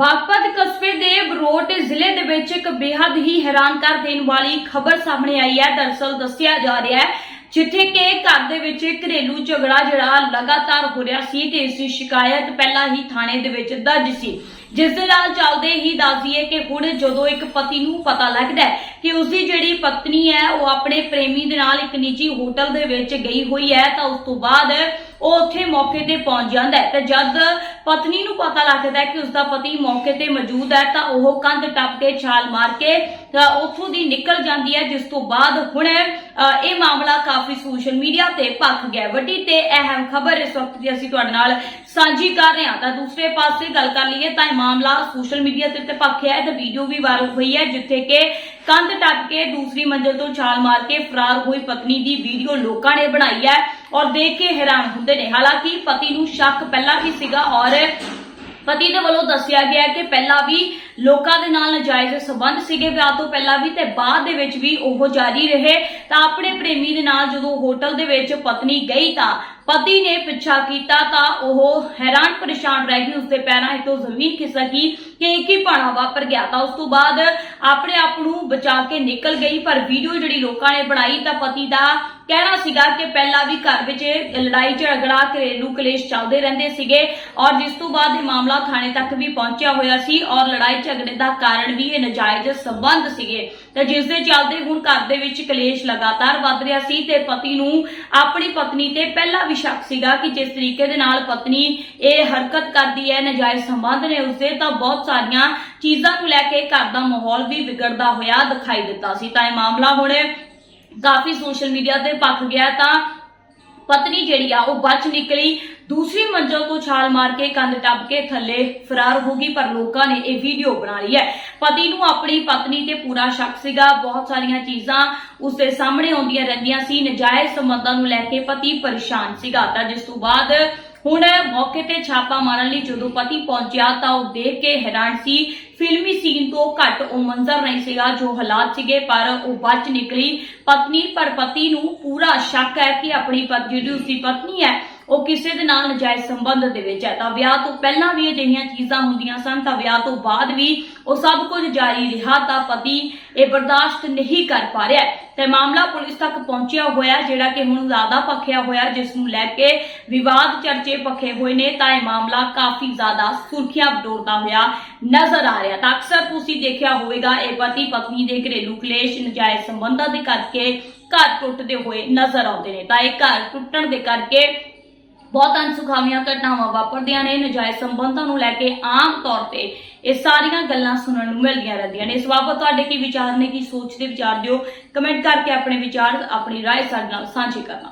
ਬਾਗਪਤ ਕਸਬੇ ਦੇ ਬਰੋਟ ਜ਼ਿਲ੍ਹੇ ਦੇ ਵਿੱਚ ਇੱਕ ਬੇहद ਹੀ ਹੈਰਾਨ ਕਰ ਦੇਣ ਵਾਲੀ ਖਬਰ ਸਾਹਮਣੇ ਆਈ ਹੈ। ਦਰਅਸਲ ਦੱਸਿਆ ਜਾ ਰਿਹਾ ਹੈ, ਜਿੱਥੇ ਕਿ ਘਰ ਦੇ ਵਿੱਚ ਘਰੇਲੂ ਝਗੜਾ ਜਿਹੜਾ ਲਗਾਤਾਰ ਹੋ ਰਿਹਾ ਸੀ ਤੇ ਇਸ ਦੀ ਸ਼ਿਕਾਇਤ ਪਹਿਲਾਂ ਹੀ ਥਾਣੇ ਦੇ ਵਿੱਚ ਦਰਜ ਸੀ। ਜਿਸ ਦੇ ਨਾਲ ਚੱਲਦੇ ਹੀ ਦੱਸਦੀਏ ਕਿ ਹੁਣ ਜਦੋਂ ਇੱਕ ਪਤੀ ਨੂੰ ਪਤਾ ਲੱਗਦਾ ਹੈ ਕਿ ਉਸ ਦੀ ਜਿਹੜੀ ਪਤਨੀ ਹੈ ਉਹ ਆਪਣੇ ਪ੍ਰੇਮੀ ਦੇ ਨਾਲ ਇੱਕ ਨਿੱਜੀ ਹੋਟਲ ਦੇ ਵਿੱਚ ਗਈ ਹੋਈ ਹੈ ਤਾਂ ਉਸ ਤੋਂ ਬਾਅਦ ਉਹ ਉੱਥੇ ਮੌਕੇ ਤੇ ਪਹੁੰਚ ਜਾਂਦਾ ਹੈ। ਤੇ ਜਦ ਪਤਨੀ ਨੂੰ ਪਤਾ ਲੱਗਦਾ ਕਿ ਉਸ ਦਾ ਪਤੀ ਮੌਕੇ ਤੇ ਮੌਜੂਦ ਹੈ ਤਾਂ ਉਹ ਕੰਧ ਟੱਪ ਕੇ ਛਾਲ ਮਾਰ ਕੇ ਅ, ਉੱਥੋਂ ਦੀ ਨਿਕਲ ਜਾਂਦੀ ਹੈ ਜਿਸ ਤੋਂ ਬਾਅਦ ਹੁਣ ਇਹ ਮਾਮਲਾ ਕਾਫੀ ਸੋਸ਼ਲ ਮੀਡੀਆ ਤੇ ਭਖ ਗਿਆ। ਵੱਡੀ ਤੇ ਅਹਿਮ ਖਬਰ ਇਸ ਵਕਤ ਦੀ ਅਸੀਂ ਤੁਹਾਡੇ ਨਾਲ ਸਾਂਝੀ ਕਰ ਰਹੇ ਹਾਂ। ਤਾਂ ਦੂਸਰੇ ਪਾਸੇ ਗੱਲ ਕਰ ਲਈਏ ਤਾਂ ਮਾਮਲਾ ਸੋਸ਼ਲ ਮੀਡੀਆ ਤੇ ਤੇ ਹੈ। ਤੇ ਵੀਡੀਓ ਵੀ ਵਾਇਰਲ ਹੋਈ ਹੈ, ਜਿੱਥੇ ਕਿ ਕੰਧ ਟੱਪ ਕੇ ਦੂਸਰੀ ਮੰਜ਼ਲ ਤੋਂ ਛਾਲ ਮਾਰ ਕੇ ਫਰਾਰ ਹੋਈ ਪਤਨੀ ਦੀ ਵੀਡੀਓ ਲੋਕਾਂ ਨੇ ਬਣਾਈ ਹੈ ਔਰ ਦੇਖ ਕੇ ਹੈਰਾਨ ਹੁੰਦੇ ਨੇ। ਹਾਲਾਂਕਿ ਪਤੀ ਨੂੰ ਸ਼ੱਕ ਪਹਿਲਾਂ ਵੀ ਸੀਗਾ ਔਰ ਪਤੀ ਦੇ ਵੱਲੋਂ ਦੱਸਿਆ ਗਿਆ ਕਿ ਪਹਿਲਾਂ ਵੀ ਲੋਕਾਂ ਦੇ ਨਾਲ ਨਜਾਇਜ਼ ਸਬੰਧ ਸੀਗੇ ਵਿਆਹ ਤੋਂ ਪਹਿਲਾਂ ਵੀ ਤੇ ਬਾਅਦ ਦੇ ਵਿੱਚ ਵੀ ਉਹ ਜਾਰੀ ਰਹੇ। ਤਾਂ ਆਪਣੇ ਪ੍ਰੇਮੀ ਦੇ ਨਾਲ ਜਦੋਂ ਹੋਟਲ ਦੇ ਵਿੱਚ ਪਤਨੀ ਗਈ ਤਾਂ ਪਤੀ ਨੇ ਪਿੱਛਾ ਕੀਤਾ ਤਾਂ ਉਹ ਹੈਰਾਨ ਪਰੇਸ਼ਾਨ ਰਹਿ ਗਈ, ਉਸਦੇ ਪੈਰਾਂ ਹੇਠੋਂ ਜ਼ਮੀਨ ਖਿਸਕ ਗਈ ਕਿ ਇੱਕ ਹੀ ਭਾਣਾ ਵਾਪਰ ਗਿਆ। ਤਾਂ ਉਸ ਤੋਂ ਬਾਅਦ ਆਪਣੇ ਆਪ ਨੂੰ ਬਚਾ ਕੇ ਨਿਕਲ ਗਈ, ਪਰ ਵੀਡੀਓ ਜਿਹੜੀ ਲੋਕਾਂ ਨੇ ਬਣਾਈ ਤਾਂ ਪਤੀ ਦਾ ਕਹਿਣਾ ਸੀਗਾ ਕਿ ਪਹਿਲਾਂ ਵੀ ਘਰ ਵਿੱਚ ਲੜਾਈ, ਝਗੜਾ, ਘਰੇਲੂ ਕਲੇਸ਼ ਚੱਲਦੇ ਰਹਿੰਦੇ ਸੀਗੇ ਔਰ ਜਿਸ ਤੋਂ ਬਾਅਦ ਇਹ ਮਾਮਲਾ ਥਾਣੇ ਤੱਕ ਵੀ ਪਹੁੰਚਿਆ ਹੋਇਆ ਸੀ ਔਰ ਲੜਾਈ, ਝਗੜੇ ਦਾ ਕਾਰਨ ਵੀ ਇਹ ਨਜਾਇਜ਼ ਸੰਬੰਧ ਸੀਗੇ। ਤੇ ਜਿਸ ਦੇ ਚੱਲਦੇ ਹੁਣ ਘਰ ਦੇ ਵਿੱਚ ਕਲੇਸ਼ ਲਗਾਤਾਰ ਵੱਧ ਰਿਹਾ ਸੀ ਤੇ ਪਤੀ ਨੂੰ ਆਪਣੀ ਪਤਨੀ ਤੇ ਪਹਿਲਾਂ ਵੀ ਸ਼ੱਕ ਸੀਗਾ ਕਿ ਜਿਸ ਤਰੀਕੇ ਦੇ ਨਾਲ ਪਤਨੀ ਇਹ ਹਰਕਤ ਕਰਦੀ ਹੈ, ਨਜਾਇਜ਼ ਸੰਬੰਧ ਨੇ ਉਸਦੇ, ਤਾਂ ਬਹੁਤ ਸਾਰੀਆਂ ਚੀਜ਼ਾਂ ਨੂੰ ਲੈ ਕੇ ਘਰ ਦਾ ਮਾਹੌਲ ਵੀ ਵਿਗੜਦਾ ਹੋਇਆ ਦਿਖਾਈ ਦਿੱਤਾ ਸੀ। ਤਾਂ ਇਹ ਮਾਮਲਾ ਹੁਣ ਕਾਫੀ ਸੋਸ਼ਲ ਮੀਡੀਆ ਤੇ ਭਖ ਗਿਆ ਤਾਂ ਪਤਨੀ ਜਿਹੜੀ ਆ ਉਹ ਬਚ ਨਿਕਲੀ। ਦੂਸਰੀ ਮੰਜ਼ਲ ਤੋਂ ਛਾਲ ਮਾਰ ਕੇ ਕੰਧ ਟੱਪ ਕੇ ਥੱਲੇ ਫਰਾਰ ਹੋ ਗਈ, ਪਰ ਲੋਕਾਂ ਨੇ ਇਹ ਵੀਡੀਓ ਬਣਾ ਲਈ ਹੈ। ਪਤੀ ਨੂੰ ਆਪਣੀ ਪਤਨੀ ਤੇ ਪੂਰਾ ਸ਼ੱਕ ਸੀਗਾ। ਬਹੁਤ ਸਾਰੀਆਂ ਚੀਜ਼ਾਂ ਉਸਦੇ ਸਾਹਮਣੇ ਆਉਂਦੀਆਂ ਰਹਿੰਦੀਆਂ ਸੀ। ਨਜਾਇਜ਼ ਸੰਬੰਧਾਂ ਨੂੰ ਲੈ ਕੇ ਪਤੀ ਪਰੇਸ਼ਾਨ ਸੀਗਾ। ਤਾਂ ਜਿਸ ਤੋਂ ਬਾਅਦ ਹੁਣ ਮੌਕੇ ਤੇ ਛਾਪਾ ਮਾਰਨ ਲਈ ਜਦੋਂ ਪਤੀ ਪਹੁੰਚਿਆ ਤਾਂ ਉਹ ਦੇਖ ਕੇ ਹੈਰਾਨ ਸੀ ਫਿਲਮੀ ਸੀਨ ਤੋਂ ਘੱਟ ਉਹ ਮੰਜ਼ਰ ਨਹੀਂ ਸੀਗਾ ਜੋ ਹਾਲਾਤ ਸੀਗੇ, ਪਰ ਉਹ ਬਚ ਨਿਕਲੀ। ਪਤਨੀ ਪਰ ਪਤੀ ਨੂੰ ਪੂਰਾ ਸ਼ੱਕ ਹੈ ਕਿ ਆਪਣੀ ਪਤਨੀ ਜਿਹੜੀ ਉਸਦੀ ਪਤਨੀ ਹੈ, ਉਹ ਕਿਸੇ ਦੇ ਨਾਲ ਨਜਾਇਜ਼ ਸੰਬੰਧ ਦੇ ਵਿੱਚ ਹੈ। ਤਾਂ ਵਿਆਹ ਤੋਂ ਪਹਿਲਾਂ ਵੀ ਅਜਿਹੀਆਂ ਚੀਜ਼ਾਂ ਹੁੰਦੀਆਂ ਸਨ, ਤਾਂ ਵਿਆਹ ਤੋਂ ਬਾਅਦ ਵੀ ਉਹ ਸਭ ਕੁਝ ਜਾਰੀ ਰਿਹਾ, ਤਾਂ ਪਤੀ ਇਹ ਬਰਦਾਸ਼ਤ ਨਹੀਂ ਕਰ ਪਾ ਰਿਹਾ। ਤੇ ਮਾਮਲਾ ਪੁਲਿਸ ਤੱਕ ਪਹੁੰਚਿਆ ਹੋਇਆ, ਜਿਹੜਾ ਕਿ ਹੁਣ ਜ਼ਿਆਦਾ ਪੱਖਿਆ ਹੋਇਆ, ਜਿਸ ਨੂੰ ਲੈ ਕੇ ਵਿਵਾਦ ਚਰਚੇ ਪੱਖੇ ਹੋਏ ਨੇ, ਤਾਂ ਇਹ ਮਾਮਲਾ ਕਾਫੀ ਜ਼ਿਆਦਾ ਸੁਰਖੀਆਂ ਬਟੋਰਦਾ ਹੋਇਆ ਨਜ਼ਰ ਆ ਰਿਹਾ। ਤਾਂ ਅਕਸਰ ਤੁਸੀਂ ਦੇਖਿਆ ਹੋਵੇਗਾ, ਇਹ ਪਤੀ ਪਤਨੀ ਦੇ ਘਰੇਲੂ ਕਲੇਸ਼ ਨਜਾਇਜ਼ ਸੰਬੰਧਾਂ ਦੇ ਕਰਕੇ ਘਰ ਟੁੱਟਦੇ ਹੋਏ ਨਜ਼ਰ ਆਉਂਦੇ ਨੇ। ਤਾਂ ਇਹ ਘਰ ਟੁੱਟਣ ਦੇ ਕਰਕੇ ਬਹੁਤ ਅਨਸੁਖਾਵੀਆਂ ਘਟਨਾਵਾਂ ਵਾਪਰਦੀਆਂ ਨੇ ਨਜਾਇਜ਼ ਸੰਬੰਧਾਂ ਨੂੰ ਲੈ ਕੇ ਆਮ ਤੌਰ ਤੇ ਇਹ ਸਾਰੀਆਂ ਗੱਲਾਂ ਸੁਣਨ ਨੂੰ ਮਿਲਦੀਆਂ ਰਹਿੰਦੀਆਂ ਨੇ ਇਸ ਬਾਬਤ ਤੁਹਾਡੇ ਕੀ ਵਿਚਾਰ ਨੇ ਕੀ ਸੋਚਦੇ ਵਿਚਾਰ ਦਿਓ ਕਮੈਂਟ ਕਰਕੇ ਆਪਣੇ ਵਿਚਾਰ ਆਪਣੀ رائے ਸਾਡੇ ਨਾਲ ਸਾਂਝੀ ਕਰਨਾ